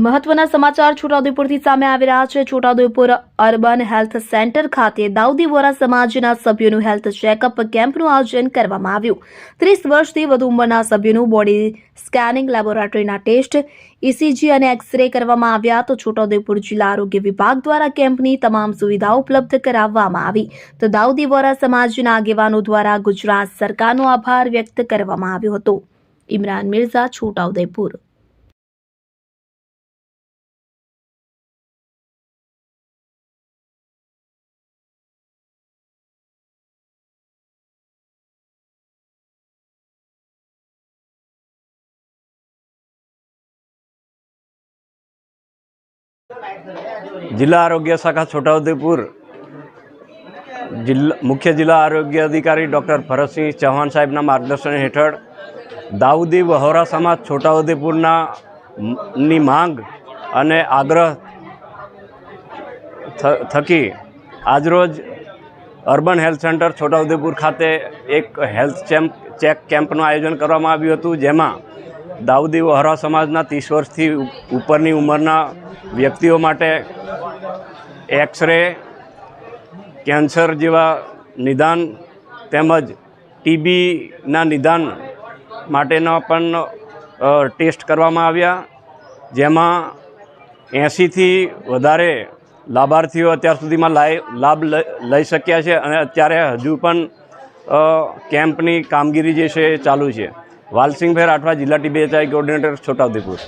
મહત્વના સમાચાર છોટાઉદેપુરથી સામે આવી રહ્યા છે. છોટાઉદેપુર અર્બન હેલ્થ સેન્ટર ખાતે દાઉદી વોરા સમાજના સભ્યોનું હેલ્થ ચેકઅપ કેમ્પનું આયોજન કરવામાં આવ્યું. ત્રીસ વર્ષથી વધુ ઉંમરના સભ્યોનું બોડી સ્કેનિંગ લેબોરેટરીના ટેસ્ટ ઇસીજી અને એક્સરે કરવામાં આવ્યા. તો છોટાઉદેપુર જિલ્લા આરોગ્ય વિભાગ દ્વારા કેમ્પની તમામ સુવિધાઓ ઉપલબ્ધ કરાવવામાં આવી. તો દાઉદી વોરા સમાજના આગેવાનો દ્વારા ગુજરાત સરકારનો આભાર વ્યક્ત કરવામાં આવ્યો હતો. ઇમરાન મિર્ઝા, છોટાઉદેપુર. જિલ્લા આરોગ્ય શાખા છોટાઉદેપુર. જિલ્લા, મુખ્ય જિલ્લા આરોગ્ય અધિકારી ડૉક્ટર ભરતસિંહ ચૌહાણ સાહેબના માર્ગદર્શન હેઠળ દાઉદી વહોરા સમાજ છોટાઉદેપુરના ની માંગ અને આગ્રહ થકી આજરોજ અર્બન હેલ્થ સેન્ટર છોટાઉદેપુર ખાતે એક હેલ્થ ચેમ્પ, ચેક કેમ્પનું આયોજન કરવામાં આવ્યું હતું, જેમાં દાઉદી વહરા સમાજના ત્રીસ વર્ષથી ઉપરની ઉંમરના વ્યક્તિઓ માટે એક્સરે, કેન્સર જેવા નિદાન તેમજ ટીબીના નિદાન માટેના પણ ટેસ્ટ કરવામાં આવ્યા, જેમાં એંશીથી વધારે લાભાર્થીઓ અત્યાર સુધીમાં લાભ લઈ શક્યા છે અને અત્યારે હજુ પણ કેમ્પની કામગીરી જે છે એ ચાલુ છે. વાલસિંગભેર રાઠવા જિલ્લા ટીબીએચઆઈ કોઓર્ડિનેટર છોટાઉદેપુર.